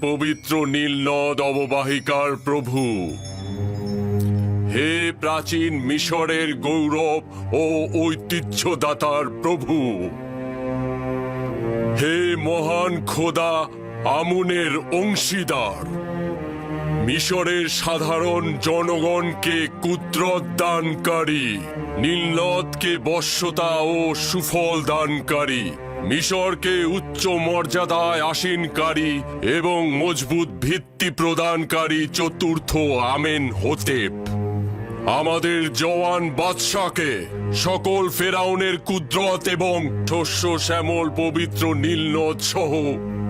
পবিত্র নীল নদ অববাহিকার প্রভু। হে প্রাচীন মিশরের গৌরব ও ঐতিহ্যদাতার প্রভু। হে মহান খোদা আমুনের অংশীদার। মিশরের সাধারণ জনগণকে কুদ্রত দানকারী নীলনদকে বশ্যতা ও সুফল দানকারী। মিশরকে উচ্চ মর্যাদায় আসীনকারী এবং মজবুত ভিত্তি প্রদানকারী চতুর্থ আমেন হতেপ আমাদের জওয়ান বাদশাকে সকল ফেরাউনের কুদ্রত এবং শস্য শ্যামল পবিত্র নীলনদ সহ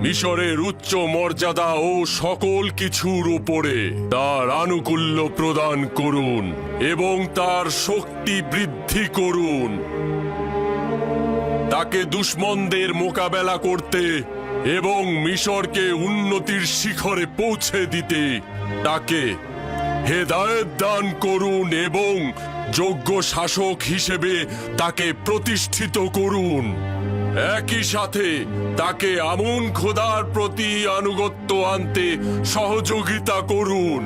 মিশরের উচ্চ মর্যাদা ও সকল কিছুর উপরে তার আনুকূল্য প্রদান করুন এবং তার শক্তি বৃদ্ধি করুন। তাকে দুশ্মনদের মোকাবেলা করতে এবং মিশরকে উন্নতির শিখরে পৌঁছে দিতে তাকে হেদায়ত দান করুন এবং যোগ্য শাসক হিসেবে তাকে প্রতিষ্ঠিত করুন। একই সাথে তাকে আমুন খোদার প্রতি আনুগত্য আনতে সহযোগিতা করুন।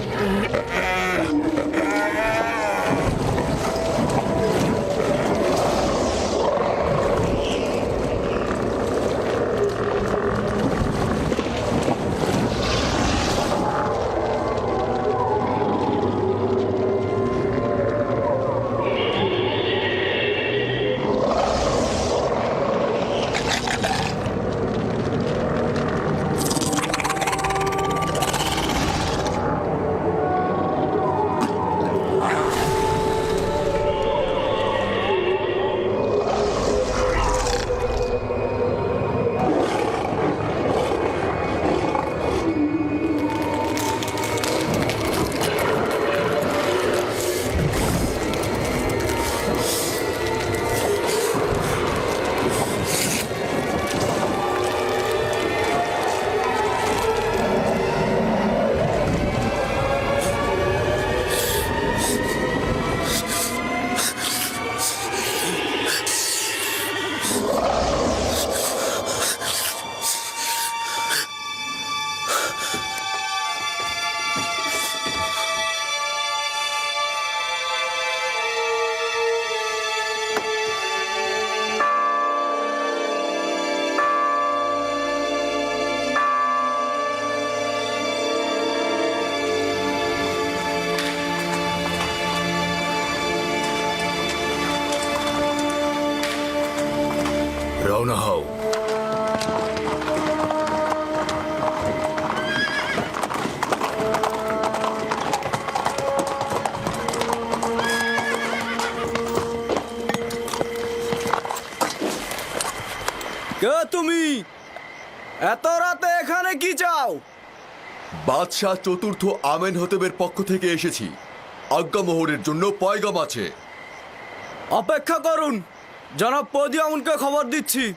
Yeah. কে তুমি? এত রাতে এখানে কি চাও? বাদশাহ চতুর্থ আমেন হতেবের পক্ষ থেকে এসেছি। আজ্ঞামোহরের জন্য পয়গাম আছে। অপেক্ষা করুন। জনাব পদিয়ামুনকে খবর দিচ্ছি।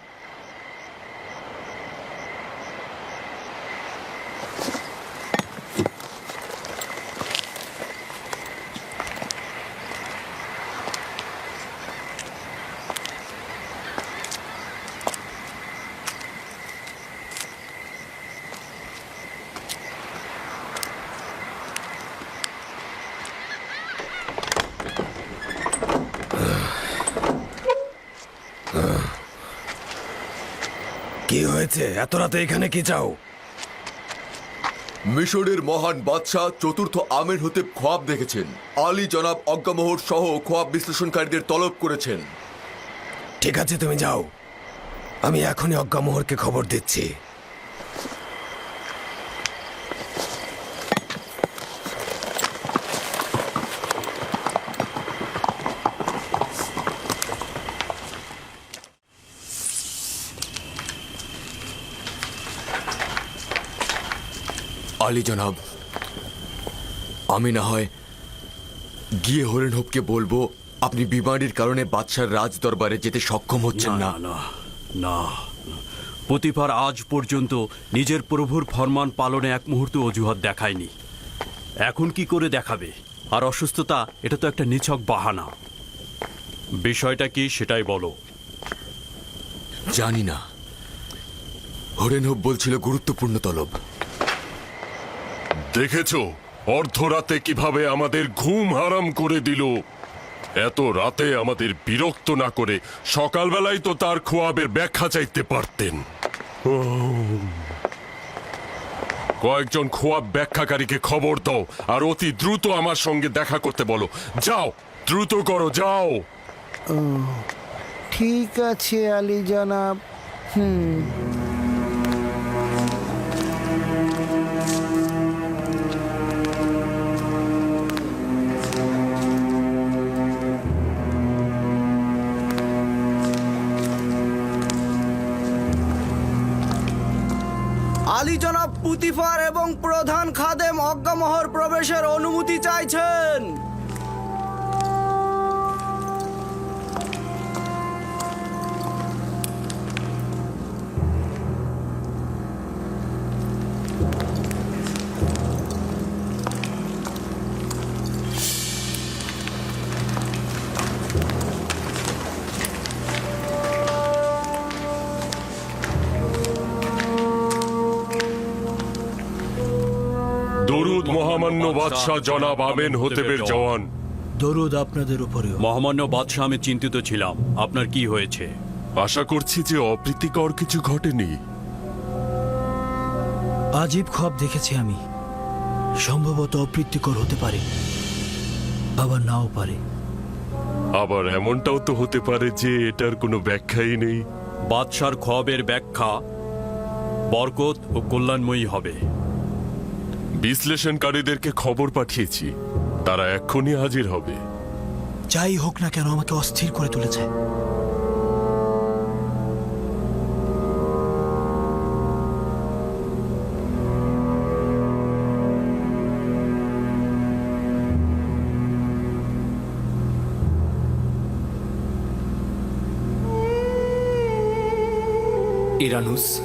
কি হয়েছে? এত রাতে এখানে কি চাও? মিশরের মহান বাদশাহ চতুর্থ আমের হতে খোয়াব দেখেছেন। আলী জনাব অজ্ঞামোহর সহ খোয়াব বিশ্লেষণকারীদের তলব করেছেন। ঠিক আছে তুমি যাও। আমি এখনই অজ্ঞামোহরকে খবর দিচ্ছি। আলী জনাব আমি না হয় গিয়ে হরেন হোপকে বলব আপনি বিমারির কারণে বাদশার রাজ দরবারে যেতে সক্ষম হচ্ছেন না। না না প্রতিভার আজ পর্যন্ত নিজের প্রভুর ফরমান পালনে এক মুহূর্ত অজুহাত দেখায়নি। এখন কি করে দেখাবে? আর অসুস্থতা এটা তো একটা নিছক বাহানা। বিষয়টা কি সেটাই বলো। জানি না। হরেন হোপ বলছিল গুরুত্বপূর্ণ তলব। দেখেছ? অর্ধরাতে কীভাবে আমাদের ঘুম হারাম করে দিল? এত রাতে আমাদের বিরক্ত না করে সকালবেলায় তো তার খোয়াবের ব্যাখ্যা চাইতে পারতেন। কয়েকজন খোয়াব ব্যাখ্যাকারীকে খবর দাও আর অতি দ্রুত আমার সঙ্গে দেখা করতে বলো। যাও, দ্রুত করো, যাও। ঠিক আছে আলী জনাব। হুম। আলী পুতিফার এবং প্রধান খাদেম অজ্ঞামহর প্রবেশের অনুমতি চাইছেন। বাদশাহ জনাব আমেন হতেবের জওয়ান। দরুদ আপনাদের উপরেও। মহামান্য বাদশাহ আমি চিন্তিত ছিলাম। আপনার কি হয়েছে? আশা করছি যে অপ্রীতিকর কিছু ঘটেনি। আজীব খব দেখেছি আমি। সম্ভবত অপ্রীতিকর হতে পারে আবার নাও পারে। আবার এমনটাও তো হতে পারে যে এটার কোনো ব্যাখ্যাই নেই। বাদশার খবের ব্যাখ্যা বরকত ও কল্যাণময়ী হবে। বিশ্লেষণকারীদেরকে খবর পাঠিয়েছি। তারা এক্ষুনি হাজির হবে। যাই হোক না কেন আমাকে অস্থির করে তুলেছে। ইরানুস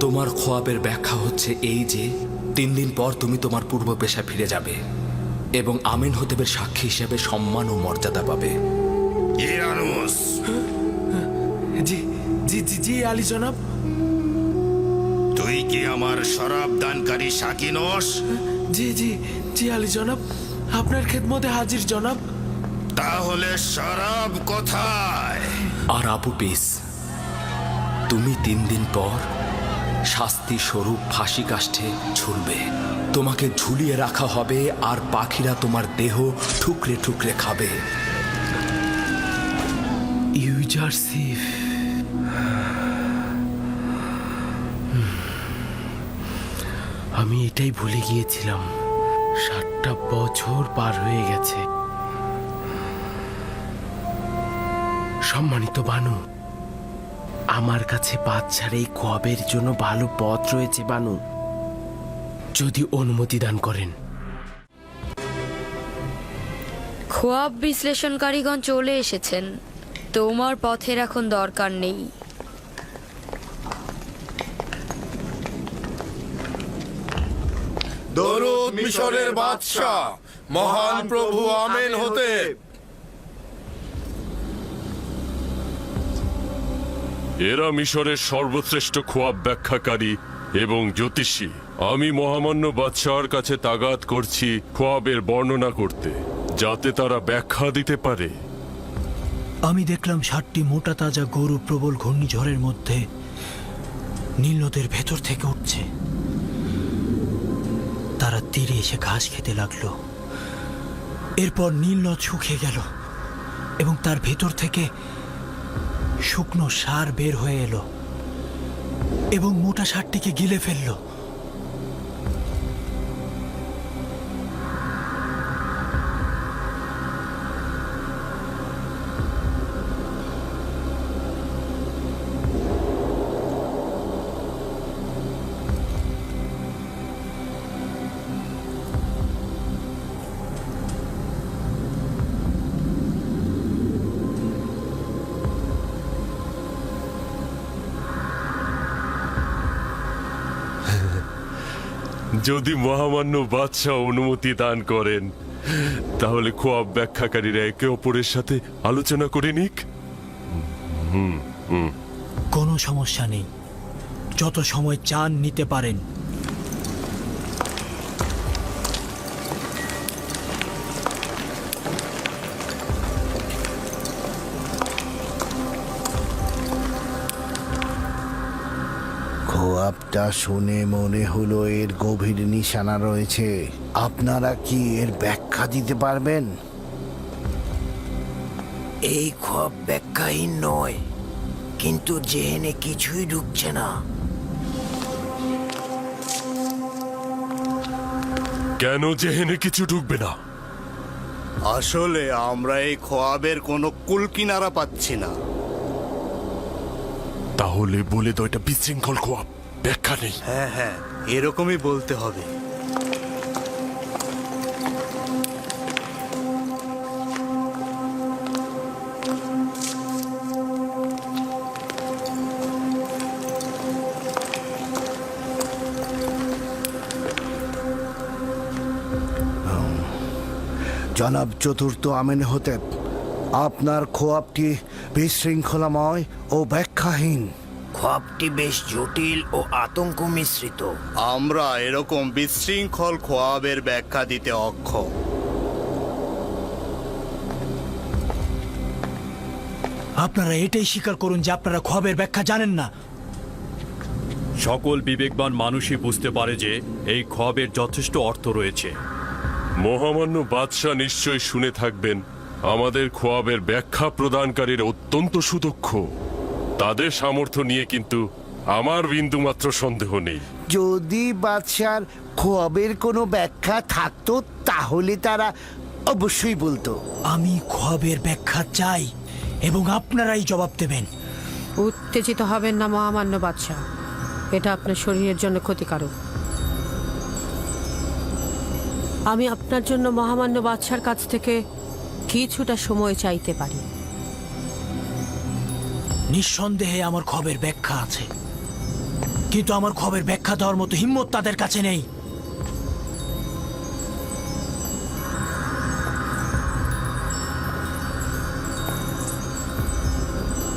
তোমার খোয়াবের ব্যাখ্যা হচ্ছে এই যে তিন দিন পর তুমি তোমার পূর্ব পেশা ফিরে যাবে এবং আমিন হতেবের সাক্ষী হিসেবে সম্মান ও মর্যাদা পাবে। জি জি জি জি আলী জনাব। তুই কি আমার শরাব দানকারী শাকিনস জি জি জি আলী জনাব। আপনার খেদমতে হাজির জনাব। তাহলে শরাব কোথায়? আর আবু পিস তুমি তিন দিন পর শাস্তি স্বরূপ ফাঁসি কাষ্ঠে ঝুলবে। তোমাকে ঝুলিয়ে রাখা হবে আর পাখিরা তোমার দেহ ঠুকরে ঠুকরে খাবে। আমি এটাই ভুলে গিয়েছিলাম। ষাটটা বছর পার হয়ে গেছে। সম্মানিত বানু আমার কাছে বাচ্চার এই খোয়াবের জন্য ভালো পথ রয়েছে বানু। যদি অনুমতি দান করেন। খোয়াব বিশ্লেষণকারীগণ চলে এসেছেন। তোমার পথের এখন দরকার নেই। দরুদ মিশরের বাদশাহ মহান প্রভু আমেন হতে। এরা মিশরের সর্বশ্রেষ্ঠ খোয়াব ব্যাখ্যাকারী এবং জ্যোতিষী। আমি মহামান্য বাদশাহর কাছে তাগাত করছি খোয়াবের বর্ণনা করতে, যাতে তারা ব্যাখ্যা দিতে পারে। আমি দেখলাম ষাটটি মোটা তাজা গরু প্রবল ঘূর্ণিঝড়ের মধ্যে নীল নদের ভেতর থেকে উঠছে। তারা তীরে এসে ঘাস খেতে লাগল। এরপর নীল নদ শুকিয়ে গেল এবং তার ভেতর থেকে শুকনো সার বের হয়ে এলো এবং মোটা সারটিকে গিলে ফেলল। যদি মহামান্য বাদশাহ অনুমতি দান করেন, তাহলে খোয়াব ব্যাখ্যাকারীরা একে অপরের সাথে আলোচনা করে নিক। কোনো সমস্যা নেই। যত সময় চান নিতে পারেন। খোয়াবটা শুনে মনে হলো এর গভীর নিশানা রয়েছে। আপনারা কি এর ব্যাখ্যা দিতে পারবেন? এই খোয়াব ব্যাখ্যাহীন নয় কিন্তু জেহেনে কিছুই ঢুকছে না। কেন জেহেনে কিছু ঢুকবে না? আসলে আমরা এই খোয়াবের কোনো কুল কিনারা পাচ্ছি না। তাহলে বলে তো এটা বিশৃঙ্খল খোয়াব। ব্যাখ্যা নেই। হ্যাঁ হ্যাঁ এরকমই বলতে হবে। জনাব চতুর্থ আমেন হতে আপনার খোয়াবটি বিশৃঙ্খলাময় ও ব্যাখ্যাহীন। খোয়াবটি বেশ জটিল ও আতঙ্ক মিশ্রিত আমরা এরকম বিশৃঙ্খল খোয়াবের ব্যাখ্যা দিতে অক্ষম। আপনারা এটাই স্বীকার করুন যে আপনারা খোয়াবের ব্যাখ্যা জানেন না। সকল বিবেকবান মানুষই বুঝতে পারে যে এই খবের যথেষ্ট অর্থ রয়েছে। মহামান্য বাদশাহ নিশ্চয় শুনে থাকবেন আমাদের খোয়াবের ব্যাখ্যা প্রদানকারীর অত্যন্ত সুদক্ষ। তাদের সামর্থ্য নিয়ে কিন্তু আমার বিন্দুমাত্র সন্দেহ নেই। যদি বাদশার খোয়াবের কোনো ব্যাখ্যা থাকতো তাহলে তারা অবশ্যই বলতো। আমি খোয়াবের ব্যাখ্যা চাই এবং আপনারাই জবাব দেবেন। উত্তেজিত হবেন না মহামান্য বাদশাহ। এটা আপনার শরীরের জন্য ক্ষতিকারক। আমি আপনার জন্য মহামান্য বাদশার কাছ থেকে কিছুটা সময় চাইতে পারি। নিঃসন্দেহে আমার খবের ব্যাখ্যা আছে। কিন্তু আমার খবের ব্যাখ্যা দেওয়ার মতো হিম্মত তাদের কাছে নেই।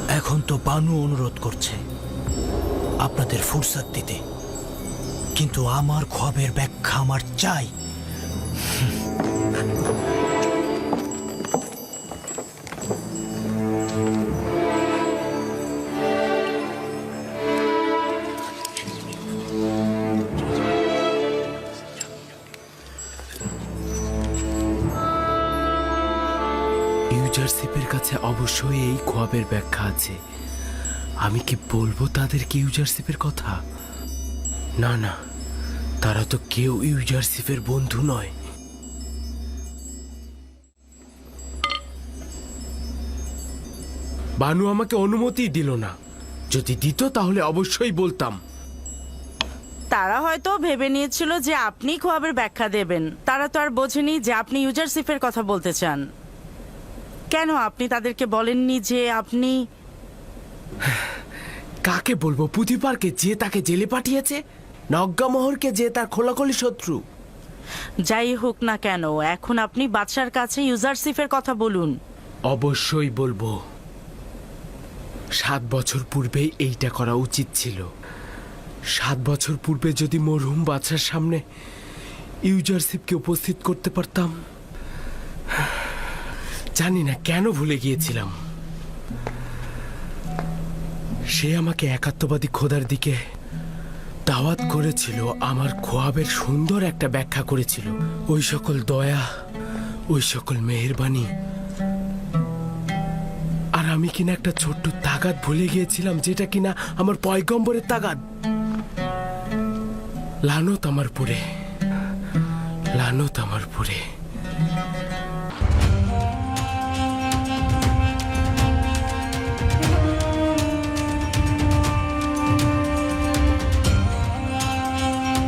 এখন তো বানু অনুরোধ করছে আপনাদের ফুরসাদ দিতে। কিন্তু আমার খবের ব্যাখ্যা আমার চাই। অবশ্যই এই খোয়াবের ব্যাখ্যা আছে। আমি কি বলব তাদেরকে ইউজারশিপের কথা? না না, তারা তো কেউ ইউজারশিপের বন্ধু নয়। বানু আমাকে অনুমতি দিল না। যদি দিত তাহলে অবশ্যই বলতাম। তারা হয়তো ভেবে নিয়েছিল যে আপনি খোয়াবের ব্যাখ্যা দেবেন। তারা তো আর বোঝেনি যে আপনি ইউজারশিপের কথা বলতে চান। কেন আপনি তাদেরকে বলেননি যে আপনি কাকে বলব? পুঁথিপারকে যে তাকে জেলে পাঠিয়েছে? নজ্ঞামোহরকে যে তার খোলাখলি শত্রু? যাই হোক না কেন এখন আপনি বাদশার কাছে ইউজারশিপের কথা বলুন। অবশ্যই বলব। সাত বছর পূর্বেই এইটা করা উচিত ছিল। সাত বছর পূর্বে যদি মরহুম বাচ্চার সামনে ইউজারশিপকে উপস্থিত করতে পারতাম জানি না কেন ভুলে গিয়েছিলাম। সে আমাকে একাত্মবাদী খোদার দিকে দাওয়াত করেছিল, আমার খোয়াবের সুন্দর একটা ব্যাখ্যা করেছিল। ওই সকল দয়া, ওই সকল মেহেরবানি। আর আমি কিনা একটা ছোট্ট তাগাদ ভুলে গিয়েছিলাম, যেটা কিনা আমার পয়গম্বরের তাগাদ। লানত আমার পুরে লানত আমার পুরে